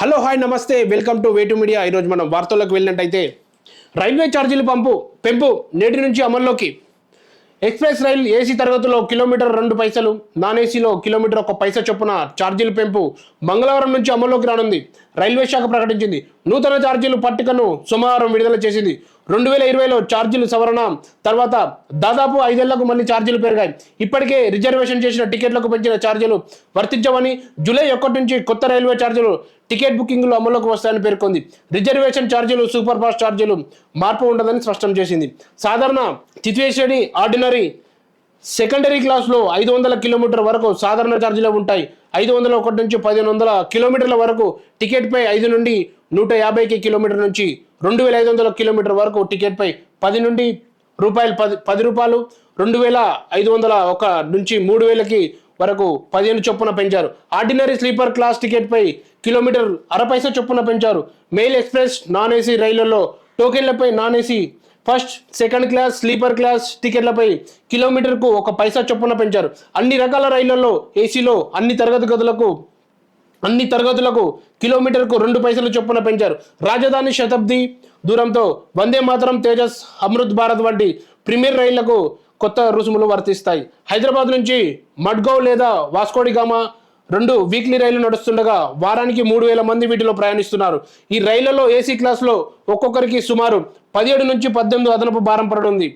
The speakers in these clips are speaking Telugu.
హలో హాయ్ నమస్తే. Welcome to way to media. ఈరోజు మనం వార్తల్లోకి వెళ్ళినట్టయితే రైల్వే ఛార్జీల పంపు పెంపు నేటి నుంచి అమల్లోకి. ఎక్స్ప్రెస్ రైల్ ఏసీ తరగతిలో కిలోమీటర్ రెండు పైసలు నాన్ ఏసీలో కిలోమీటర్ ఒక పైసా చొప్పున ఛార్జీలు పెంపు మంగళవారం నుంచి అమల్లోకి రానుంది. రైల్వే శాఖ ప్రకటించింది. నూతన ఛార్జీలు పట్టికను సోమవారం విడుదల చేసింది. రెండు వేల ఇరవైలో ఛార్జీలు సవరణ తర్వాత దాదాపు ఐదేళ్ళకు మళ్ళీ ఛార్జీలు పెరిగాయి. ఇప్పటికే రిజర్వేషన్ చేసిన టికెట్లకు పెంచిన ఛార్జీలు వర్తించవని జూలై ఒకటి నుంచి కొత్త రైల్వే ఛార్జీలు టికెట్ బుకింగ్లు అమల్లోకి వస్తాయని పేర్కొంది. రిజర్వేషన్ ఛార్జీలు సూపర్ ఫాస్ట్ ఛార్జీలు మార్పు ఉండదని స్పష్టం చేసింది. సాధారణ తిత్వేశ్వరి ఆర్డినరీ సెకండరీ క్లాస్లో ఐదు వందల కిలోమీటర్ వరకు సాధారణ ఛార్జీలు ఉంటాయి. ఐదు వందల ఒకటి నుంచి పదిహేను వందల కిలోమీటర్ల వరకు టికెట్పై ఐదు నుండి నూట యాభైకి కిలోమీటర్ నుంచి రెండు వేల ఐదు వందల కిలోమీటర్ వరకు టికెట్పై పది నుండి రూపాయలు పది పది రూపాయలు. రెండు వేల ఐదు వందల ఒక నుంచి మూడు వేలకి వరకు పదిహేను చొప్పున పెంచారు. ఆర్డినరీ స్లీపర్ క్లాస్ టికెట్పై కిలోమీటర్ అర పైసా చొప్పున పెంచారు. మెయిల్ ఎక్స్ప్రెస్ నాన్ ఏసీ రైళ్ళలో టోకెన్లపై non AC first second class sleeper class టికెట్లపై కిలోమీటర్కు ఒక పైసా చొప్పున పెంచారు. అన్ని రకాల రైళ్ళలో ఏసీలో అన్ని తరగతి గదులకు అన్ని తరగతులకు కిలోమీటర్కు రెండు పైసలు చొప్పున పెంచారు. రాజధాని శతాబ్ది దూరంతో వందే మాతరం తేజస్ అమృత్ భారత్ వంటి ప్రీమియర్ రైళ్ళకు కొత్త రుసుములు వర్తిస్తాయి. హైదరాబాద్ నుంచి మడ్గౌ లేదా వాస్కోడిగామా రెండు వీక్లీ రైళ్ళు నడుస్తుండగా వారానికి మూడు వేల మంది వీటిలో ప్రయాణిస్తున్నారు. ఈ రైళ్ళలో ఏసీ క్లాస్లో ఒక్కొక్కరికి సుమారు పదిహేడు నుంచి పద్దెనిమిది అదనపు భారం పడనుంది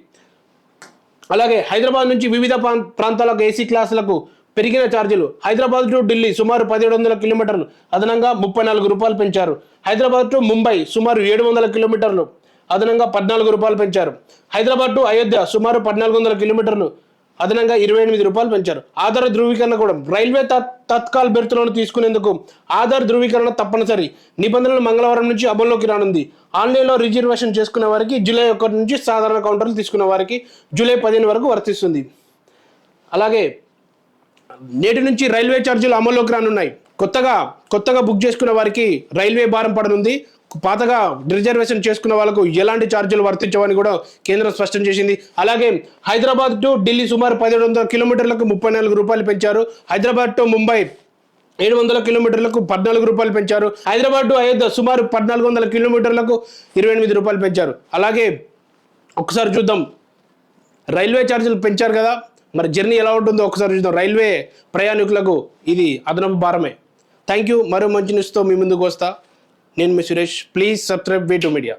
అలాగే హైదరాబాద్ నుంచి వివిధ ప్రాంతాలకు ఏసీ క్లాసులకు పెరిగిన ఛార్జీలు. హైదరాబాద్ టు ఢిల్లీ సుమారు పదిహేడు వందల కిలోమీటర్లు. అదనంగా ముప్పై నాలుగు రూపాయలు పెంచారు. హైదరాబాద్ టు ముంబై సుమారు ఏడు వందల కిలోమీటర్లు. అదనంగా పద్నాలుగు రూపాయలు పెంచారు. హైదరాబాద్ టు అయోధ్య సుమారు పద్నాలుగు వందల కిలోమీటర్లు. అదనంగా ఇరవై ఎనిమిది రూపాయలు పెంచారు. ఆధార్ ధృవీకరణ కూడా రైల్వే తత్- తత్కాల్ బెర్తులను తీసుకునేందుకు ఆధార్ ధృవీకరణ తప్పనిసరి. నిబంధనలు మంగళవారం నుంచి అమల్లోకి రానుంది. ఆన్లైన్లో రిజర్వేషన్ చేసుకునే వారికి జూలై ఒకటి నుంచి సాధారణ కౌంటర్లు తీసుకునే వారికి జూలై పదిహేను వరకు వర్తిస్తుంది. అలాగే నేటి నుంచి రైల్వే ఛార్జీలు అమల్లోకి రానున్నాయి. కొత్తగా కొత్తగా బుక్ చేసుకున్న వారికి రైల్వే భారం పడనుంది. పాతగా రిజర్వేషన్ చేసుకున్న వాళ్ళకు ఎలాంటి ఛార్జీలు వర్తించవని కూడా కేంద్రం స్పష్టం చేసింది. అలాగే హైదరాబాద్ టు ఢిల్లీ సుమారు పదిహేడు వందల కిలోమీటర్లకు ముప్పై నాలుగు రూపాయలు పెంచారు. హైదరాబాద్ టు ముంబై ఏడు వందల కిలోమీటర్లకు పద్నాలుగు రూపాయలు పెంచారు. హైదరాబాద్ టు అయోధ్య సుమారు పద్నాలుగు వందల కిలోమీటర్లకు ఇరవై ఎనిమిది రూపాయలు పెంచారు. అలాగే ఒకసారి చూద్దాం. రైల్వే ఛార్జీలు పెంచారు కదా. మరి జర్నీ ఎలా ఉంటుందో ఒకసారి చూద్దాం. రైల్వే ప్రయాణికులకు ఇది అదనపు భారమే. థ్యాంక్ యూ మరో మంచి న్యూస్తో మీ ముందుకు వస్తా. నేను మీ Suresh. Please subscribe way to media